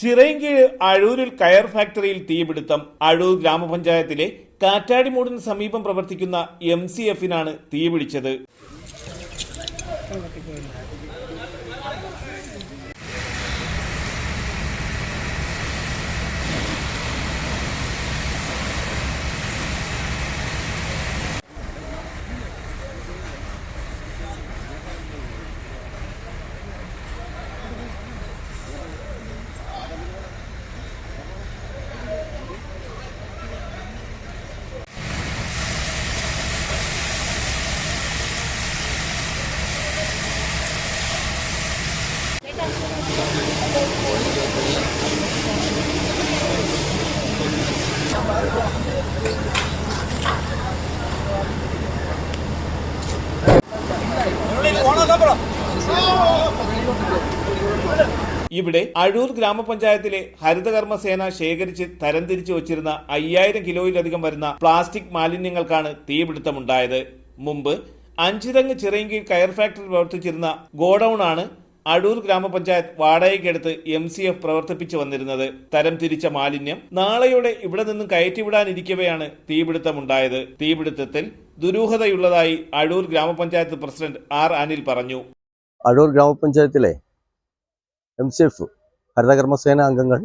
ചിറയൻകീഴ് അഴൂരിൽ കയർ ഫാക്ടറിയിൽ തീപിടുത്തം. അഴൂർ ഗ്രാമപഞ്ചായത്തിലെ കാറ്റാടിമൂടിന് സമീപം പ്രവർത്തിക്കുന്ന എം സി എഫിനാണ് തീപിടിച്ചത്. ഇവിടെ അഴൂർ ഗ്രാമപഞ്ചായത്തിലെ ഹരിതകർമ്മസേന ശേഖരിച്ച് തരംതിരിച്ചു വച്ചിരുന്ന അയ്യായിരം കിലോയിലധികം വരുന്ന പ്ലാസ്റ്റിക് മാലിന്യങ്ങൾക്കാണ് തീപിടുത്തമുണ്ടായത്. മുമ്പ് അഞ്ചിതങ്ങ് ചിറയങ്കി കയർ ഫാക്ടറി പ്രവർത്തിച്ചിരുന്ന ഗോഡൌൺ ആണ് അടൂർ ഗ്രാമപഞ്ചായത്ത് വാടകയ്ക്കെടുത്ത് എം സി എഫ് പ്രവർത്തിപ്പിച്ചു വന്നിരുന്നത് തരം തിരിച്ച മാലിന്യം. നാളെയോടെ ഇവിടെ നിന്നും കയറ്റിവിടാനിരിക്കവെയാണ് തീപിടുത്തമുണ്ടായത്. തീപിടുത്തത്തിൽ ദുരൂഹതയുള്ളതായി അടൂർ ഗ്രാമപഞ്ചായത്ത് പ്രസിഡന്റ് ആർ അനിൽ പറഞ്ഞു. അടൂർ ഗ്രാമപഞ്ചായത്തിലെ എം സി എഫ് ഹരിതകർമ്മസേന അംഗങ്ങൾ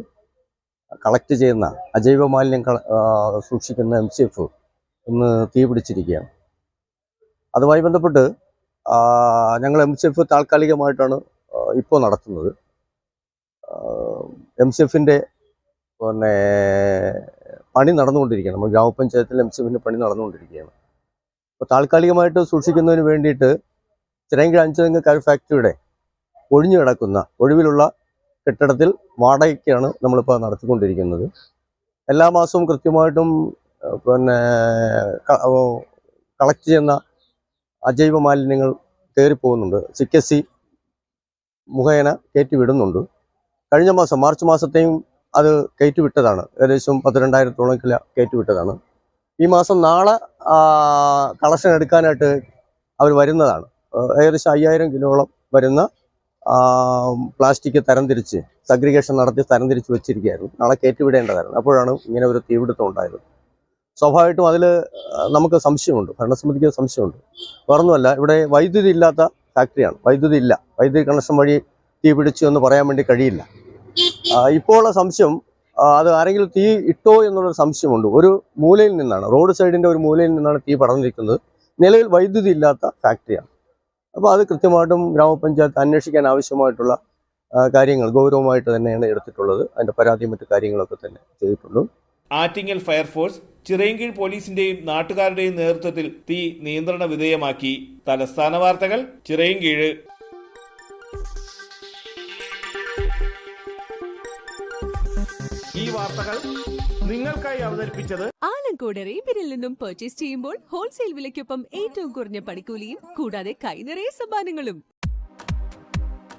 കളക്ട് ചെയ്യുന്ന അജൈവ മാലിന്യം സൂക്ഷിക്കുന്ന എം സി എഫ് ഇന്ന് തീപിടിച്ചിരിക്കുകയാണ്. അതുമായി ബന്ധപ്പെട്ട് ഞങ്ങൾ എം സി എഫ് താൽക്കാലികമായിട്ടാണ് ഇപ്പോൾ നടത്തുന്നത്. എം സി എഫിന്റെ പിന്നെ പണി നടന്നുകൊണ്ടിരിക്കുകയാണ്. നമ്മൾ ഗ്രാമപഞ്ചായത്തിൽ എം സി എഫിന്റെ പണി നടന്നുകൊണ്ടിരിക്കുകയാണ്. അപ്പോൾ താൽക്കാലികമായിട്ട് സൂക്ഷിക്കുന്നതിന് വേണ്ടിയിട്ട് ചിറയൻകീഴ് അഞ്ചുതെങ്ങ് കരു ഫാക്ടറിയുടെ ഒഴിഞ്ഞു കിടക്കുന്ന ഒഴിവിലുള്ള കെട്ടിടത്തിൽ വാടകയ്ക്കാണ് നമ്മളിപ്പോൾ നടത്തിക്കൊണ്ടിരിക്കുന്നത്. എല്ലാ മാസവും കൃത്യമായിട്ടും പിന്നെ കളക്ട് ചെയ്യുന്ന അജൈവ മാലിന്യങ്ങൾ കയറിപ്പോകുന്നുണ്ട്. സിക്കസി മുഖേന കയറ്റി വിടുന്നുണ്ട് കഴിഞ്ഞ മാസം മാർച്ച് മാസത്തെയും അത് കയറ്റി വിട്ടതാണ് ഏകദേശം പത്തിരണ്ടായിരത്തോളം കിലോ കയറ്റി വിട്ടതാണ് ഈ മാസം നാളെ കളക്ഷൻ എടുക്കാനായിട്ട് അവർ വരുന്നതാണ്. ഏകദേശം അയ്യായിരം കിലോളം വരുന്ന പ്ലാസ്റ്റിക് തരംതിരിച്ച് സഗ്രിഗേഷൻ നടത്തി തരംതിരിച്ച് വെച്ചിരിക്കുകയായിരുന്നു. നാളെ കയറ്റിവിടേണ്ടതായിരുന്നു. അപ്പോഴാണ് ഇങ്ങനെ ഒരു തീപിടുത്തം ഉണ്ടായത്. സ്വാഭാവികമായിട്ടും അതിൽ നമുക്ക് സംശയമുണ്ട്. ഭരണസമിതിക്ക് സംശയമുണ്ട്. വേറൊന്നുമല്ല ഇവിടെ വൈദ്യുതി ഇല്ലാത്ത ഫാക്ടറിയാണ്. വൈദ്യുതി ഇല്ല. വൈദ്യുതി കണക്ഷൻ വഴി തീ പിടിച്ചു എന്ന് പറയാൻ വേണ്ടി കഴിയില്ല. ഇപ്പോഴുള്ള സംശയം അത് ആരെങ്കിലും തീ ഇട്ടോ എന്നുള്ളൊരു സംശയമുണ്ട്. ഒരു മൂലയിൽ നിന്നാണ് റോഡ് സൈഡിന്റെ ഒരു മൂലയിൽ നിന്നാണ് തീ പടർന്നിരിക്കുന്നത്. നിലവിൽ വൈദ്യുതി ഇല്ലാത്ത ഫാക്ടറിയാണ്. അപ്പോൾ അത് കൃത്യമായിട്ടും ഗ്രാമപഞ്ചായത്ത് അന്വേഷിക്കാൻ ആവശ്യമായിട്ടുള്ള കാര്യങ്ങൾ ഗൗരവമായിട്ട് തന്നെയാണ് എടുത്തിട്ടുള്ളത്. അതിന്റെ പരാതിയും മറ്റു കാര്യങ്ങളൊക്കെ തന്നെ ചെയ്തിട്ടുണ്ട്. ആറ്റിങ്ങൽ ഫയർഫോഴ്സ് ചിറയൻകീഴ് പോലീസിന്റെയും നാട്ടുകാരുടെയും നേതൃത്വത്തിൽ തീ നിയന്ത്രണ വിധേയമാക്കി. തലസ്ഥാന വാർത്തകൾ ചിറയൻകീഴ്. ഈ വാർത്തകൾ നിങ്ങൾക്കായി അവതരിപ്പിച്ചത് ആലങ്കോട് റേബിനിൽ നിന്നും പർച്ചേസ് ചെയ്യുമ്പോൾ ഹോൾസെയിൽ വിലയ്ക്കൊപ്പം ഏറ്റവും കുറഞ്ഞ പണിക്കൂലിയും കൂടാതെ കൈനിറയ സമ്മാനങ്ങളും.